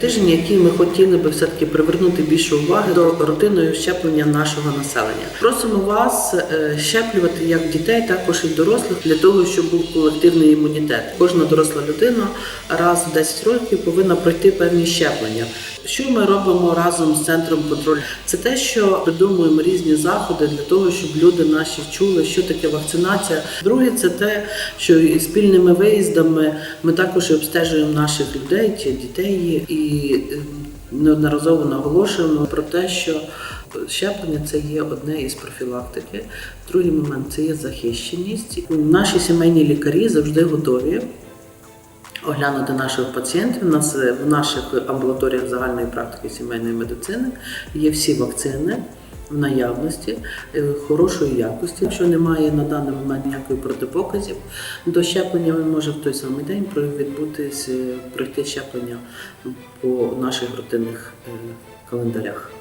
Тиждень, який ми хотіли би все-таки привернути більше уваги до рутинного щеплення нашого населення. Просимо вас е, щеплювати як дітей, також і дорослих для того, щоб був колективний імунітет. Кожна доросла людина раз в 10 років повинна пройти певні щеплення. Що ми робимо разом з центром контролю? Це те, що придумуємо різні заходи для того, щоб люди наші чули, що таке вакцинація. Друге, це те, що спільними виїздами ми також обстежуємо наших людей чи дітей і е, неодноразово наголошуємо про те, що щеплення це є одне із профілактики. Другий момент це є захищеність. Наші сімейні лікарі завжди готові оглянути наших пацієнтів. У нас е, в наших амбулаторіях загальної практики сімейної медицини є всі вакцини. В наявності е, хорошої якості. Якщо немає на даний момент ніякої протипоказів до щеплення, може в той самий день відбутись е, пройти щеплення по наших рутинних е, календарях.